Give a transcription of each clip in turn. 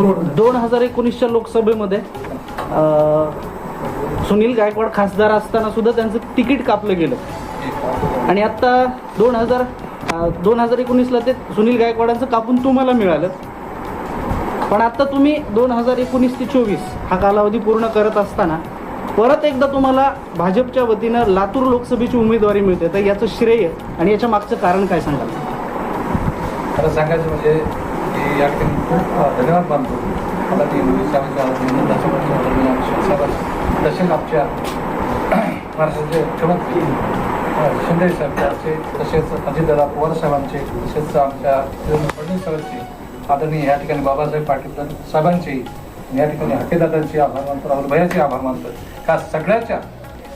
दोन हजार एकोणीसच्या लोकसभेमध्ये सुनील गायकवाड खासदार असताना सुद्धा त्यांचं तिकीट कापलं गेलं. आणि आत्ता दोन हजार दोन हजार एकोणीसला ते सुनील गायकवाडांचं कापून तुम्हाला मिळालं. पण आत्ता तुम्ही दोन हजार एकोणीस ते चोवीस हा कालावधी पूर्ण करत असताना परत एकदा तुम्हाला भाजपच्या वतीनं लातूर लोकसभेची उमेदवारी मिळते. तर याचं श्रेय आणि याच्या मागचं कारण काय सांगाल? खरं सांगायचं म्हणजे या ठिकाणी खूप धन्यवाद मानतो मला ती इंग्लिश तसेच आमच्या महाराष्ट्राचे मुख्यमंत्री शिंदे साहेबांचे तसेच अजितदादा पवार साहेबांचे तसेच आमच्या देवेंद्र फडणवीस साहेबांचे आदरणीय या ठिकाणी बाबासाहेब पाटील साहेबांचे या ठिकाणी हकेदादांचे आभार मानतो राहुल भैयाचे आभार मानतो का सगळ्याच्या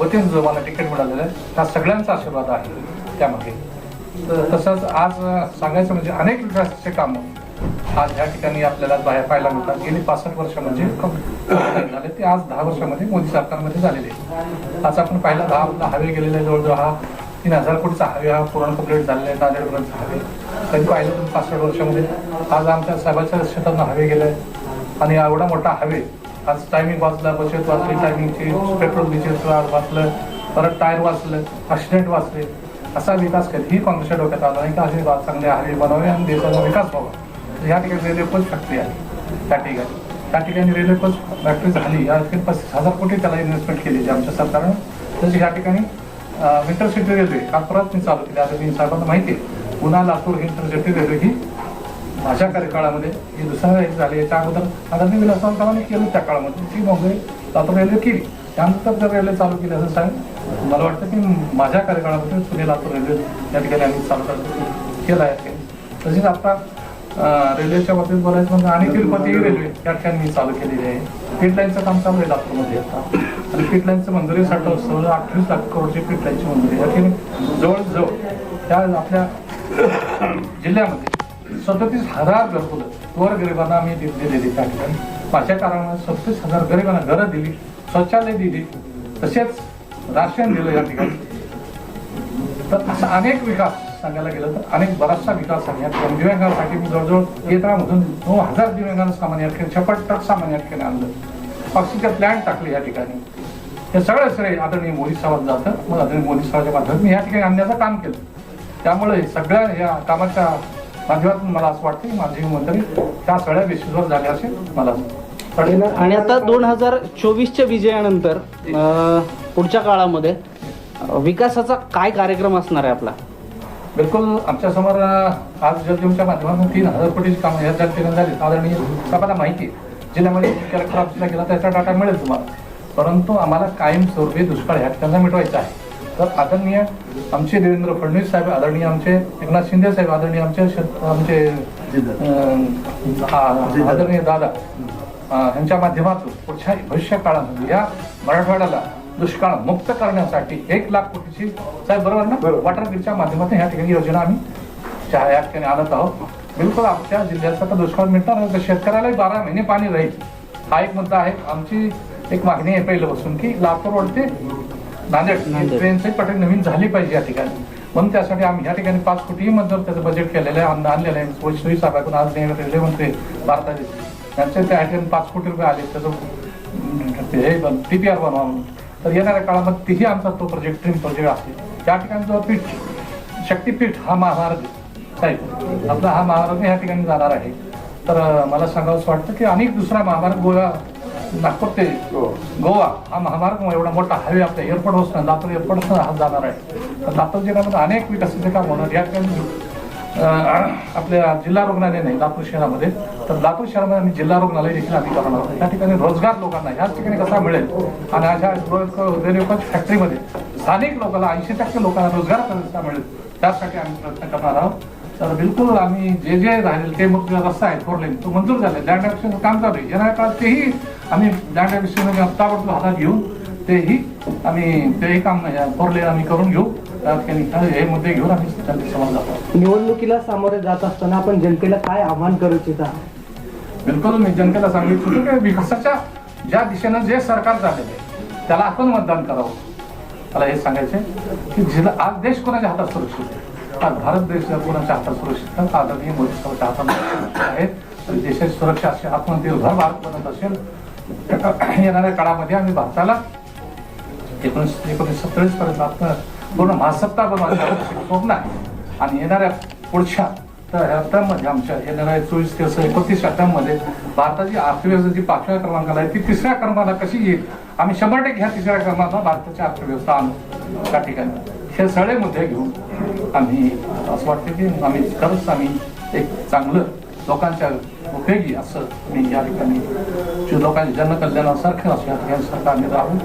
वतीनं जो मला तिकीट मिळालेलं आहे त्या सगळ्यांचा आशीर्वाद आहे त्यामध्ये तर तसंच आज सांगायचं म्हणजे अनेक विकासाचे कामं आज या ठिकाणी आपल्याला बाहेर पाहायला मिळतात. गेली पासष्ट वर्ष म्हणजे झाले. ते आज दहा वर्षामध्ये मोदी सरकारमध्ये झालेले आहे. आज आपण पाहिला दहा आपला हवे गेलेला आहे जवळजवळ. हा तीन हजार कोटीचा हवे हा पूर्ण कंप्लीट झालेला आहे नांदेडपर्यंत हवे कधी पाहिलं तर पासष्ट वर्षामध्ये आज आमच्या साहेबाच्या शेतातनं हवे गेले आणि एवढा मोठा हवे आज टायमिंग वाचला बचत वाचली टायमिंगची पेट्रोल डिझेल वाचलं परत टायर वाचलं ॲक्सिडेंट वाचले. असा विकास कधीही काँग्रेसच्या डोक्यात आला नाही का? असे चांगले हवे बनावे आणि देशाचा विकास व्हावा. या ठिकाणी रेल्वे कोच फॅक्टरी आहे. त्या ठिकाणी. त्या ठिकाणी रेल्वे कोच फॅक्टरी झाली या पस्तीस हजार कोटी त्याला इन्व्हेस्टमेंट केली आमच्या सरकारनं. तशी या ठिकाणी विंटर सिटी रेल्वे काल मी चालू केली. आता मी साहेबांना माहिती आहे पुन्हा लातूर इंटरसिटी रेल्वे ही माझ्या कार्यकाळामध्ये ही दुसऱ्या एक झाली. याच्या अगोदर आदरणीय विलासरावांनी केलं त्या काळामध्ये. ती मुंबई लातूर रेल्वे केली. त्यानंतर जर रेल्वे चालू केली असं सांग मला वाटतं की माझ्या कार्यकाळामध्ये पुणे लातूर रेल्वे या ठिकाणी आम्ही चालू करतो. केलं आहे. तसेच आता रेल्वेच्या बाबतीत बोलायचं म्हणजे आणि तिरुपती रेल्वे या ठिकाणी मी चालू केलेली आहे. पीट लाईनचं काम चालू आहे लातूरमध्ये आता. आणि पीट लाईनचं मंजुरीसाठी जवळ अठ्ठावीस लाख करोडची पीट लाईनची मंजुरी या ठिकाणी जवळजवळ त्या आपल्या जिल्ह्यामध्ये सदतीस हजार घरकुलं वर गरिबांना आम्ही दिलेली त्या ठिकाणी. माझ्या काळामध्ये सदतीस हजार गरिबांना घरं दिली शौचालय दिली तसेच राशन दिलं या ठिकाणी. तर असा अनेक विकास सांगायला गेलं तर अनेक बराचसा विकास आहे. या दिव्यांगांसाठी मी जवळजवळ केंद्रामधून नऊ हजार दिव्यांगांना सामान्य या ठिकाणी छप्पन ट्रक सामान आणलं. ऑक्सिजन प्लॅन्ट टाकले या ठिकाणी. हे सगळं श्रेय आदरणीय मोदी साहेबांना जातं मग आदरणीय मोदी साहेबांच्या माध्यमातून मी या ठिकाणी आणण्याचं काम केलं. त्यामुळे सगळ्या या कामाच्या माध्यमातून मला असं वाटतं की माझी मंत्री त्या सगळ्या बेसिसवर झाले असेल मला आणि आता दोन हजार चोवीसच्या विजयानंतर पुढच्या काळामध्ये विकासाचा काय कार्यक्रम असणार आहे आपला? बिलकुल आमच्यासमोर आज जलजीवनच्या माध्यमातून तीन हजार कोटीची कामं या ठिकाणी झाली आदरणीय साहेबांना माहिती आहे. जिल्ह्यामध्ये कलेक्टर ऑफिसला गेला त्याचा डाटा मिळेल तुम्हाला परंतु आम्हाला कायमस्वरूपी दुष्काळ ह्या ठिकाणी मिटवायचा आहे तर आदरणीय आमचे देवेंद्र फडणवीस साहेब आदरणीय आमचे एकनाथ शिंदे साहेब आदरणीय आमचे आमचे आदरणीय दादा यांच्या माध्यमातून पुढच्या भविष्य काळामध्ये या मराठवाड्याला दुष्काळ मुक्त करण्यासाठी एक लाख कोटीची साहेब बरोबर ना? वॉटर ग्रीडच्या माध्यमातून या ठिकाणी योजना आम्ही या ठिकाणी आणत आहोत. बिलकुल आमच्या जिल्ह्याचा तर दुष्काळ मिटणार नाही. तर शेतकऱ्यालाही बारा महिने पाणी राहील. हा एक मुद्दा आहे. आमची एक मागणी आहे पहिल्यापासून की लातूर रोड ते नांदेड. ट्रेनची पटरी नवीन झाली पाहिजे या ठिकाणी. म्हणून त्यासाठी आम्ही या ठिकाणी पाच कोटी मंजूर त्याचं बजेट केलेलं आहे. आणलं- आणलेलं आहे. वैष्णवी साहेबांकडून आज रेल्वे मंत्री भारताचे त्यांचे त्या ठिकाणी पाच कोटी रुपये आले. त्याचं हे टी पी आर बनवा म्हणून. तर येणाऱ्या काळामध्ये तेही आमचा तो प्रोजेक्ट ड्रीम प्रोजेक्ट असेल त्या ठिकाणी जो पीठ शक्तीपीठ हा महामार्ग साहेब आपला हा महामार्ग या ठिकाणी जाणार आहे. तर मला सांगावंसं वाटतं की अनेक दुसरा महामार्ग गोवा नागपूर ते गोवा हा महामार्ग एवढा मोठा हायवे आपल्या एअरपोर्ट लातूर एअरपोर्ट हा जाणार आहे. तर लातूर जिल्ह्यामध्ये अनेक विकासाचे काम होणार. या ठिकाणी आपल्या जिल्हा रुग्णालय नाही लातूर शहरामध्ये. तर लातूर शहरामध्ये आम्ही जिल्हा रुग्णालय देखील आम्ही करणार आहोत. त्या ठिकाणी रोजगार लोकांना ह्याच ठिकाणी कसा मिळेल? आणि अशा रेल्वे फॅक्टरीमध्ये स्थानिक लोकांना ऐंशी टक्के लोकांना रोजगार कसा मिळेल? त्यासाठी आम्ही प्रयत्न करणार आहोत. तर बिलकुल आम्ही जे जे राहील ते मग रस्ता आहे फोर लेन. तो मंजूर झाले लँड ॲक्विजिशनचं काम चालू आहे. येणाऱ्या काळात तेही आम्ही लँड ॲक्विजिशन ताबडतोब हातात घेऊन तेही आम्ही तेही काम फोर लेन आम्ही करून घेऊ. त्या ठिकाणी हे मुद्दे घेऊन आम्ही जातो. निवडणुकीला सामोरे जात असताना आपण जनतेला काय आव्हान करू इच्छिता? बिलकुल मी जनतेला सांगितलं की विकासाच्या ज्या दिशेनं जे सरकार आहे त्याला आपण मतदान करावं. मला हे सांगायचं की जिल्हा आज देश कोणाच्या हातात सुरक्षित आहे आज भारत देश कोणाच्या हातात सुरक्षित आहे आदरणीय मोदी साहेबांच्या हातात सुरक्षित आहे. तर देशाची सुरक्षा असेल आत्मनिर्भर भारत बनत असेल येणाऱ्या काळामध्ये आम्ही भारताला एकोणीसशे एकोणीसशे सत्तावीस पर्यंत आत्म पूर्ण महासत्ता बनवायचं आमचं स्वप्न आहे आणि येणाऱ्या पुढच्या तर ह्या टर्ममध्ये आमच्या येणाऱ्या चोवीस ते एकोणतीसच्या टर्ममध्ये भारताची अर्थव्यवस्था जी पाचव्या क्रमांकाला आहे ती तिसऱ्या क्रमांकाला कशी येईल? आम्ही शंभर टक्के ह्या तिसऱ्या क्रमांकाला भारताची अर्थव्यवस्था आणू. त्या ठिकाणी. हे सगळे मुद्दे घेऊन आम्ही असं वाटतं की आम्ही खरंच आम्ही एक चांगलं लोकांच्या उपयोगी असं मी या ठिकाणी जे लोकांच्या जनकल्याणासारखं असं या ठिकाणी सरकारने राहून